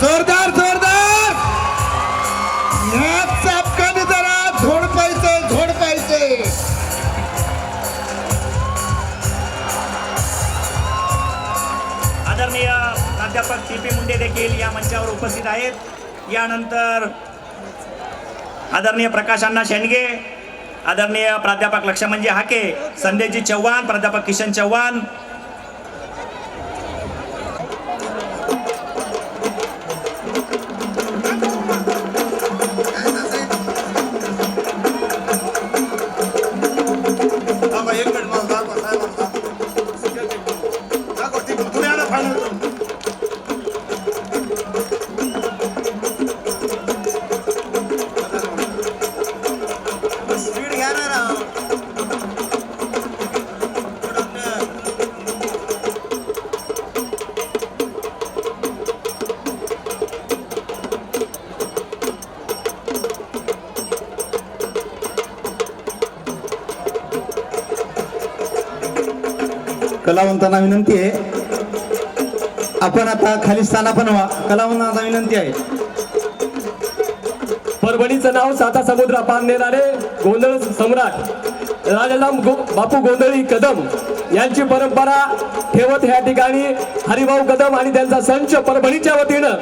जोरदार जोरदार! या चापकाने जरा झोड पाहिजे झोड पाहिजे आदरणीय प्राध्यापक टी पी मुंडे देखील या मंचावर उपस्थित आहेत. यानंतर आदरणीय प्रकाश अण्णा शेंडगे आदरणीय प्राध्यापक लक्ष्मणजी हाके संदेशजी चव्हाण प्राध्यापक किशन चव्हाण कलावंतांना विनंती आहे. आपण आता खाली स्थानापन्न व्हा. कलावंतांना विनंती आहे. परभणीचं नाव साता समुद्र पान देणारे गोंधळ सम्राट राजाराम गो बापू गोंधळी कदम यांची परंपरा ठेवत ह्या ठिकाणी हरिभाऊ कदम आणि त्यांचा संच परभणीच्या वतीनं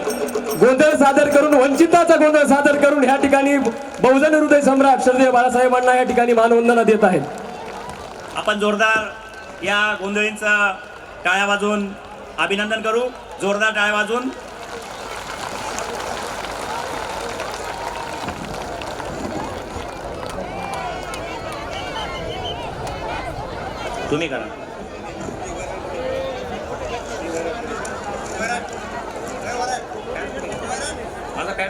गोंधळ सादर करून वंचिताचा गोंधळ सादर करून ह्या ठिकाणी बहुजन हृदय सम्राट श्रद्धेय बाळासाहेबांना या ठिकाणी मानवंदना देत आहेत. आपण जोरदार या गोंधळींचा टाळ्या वाजवून अभिनंदन करू. जोरदार टाळ्या वाजवून. तुम्ही करा. माझं काय?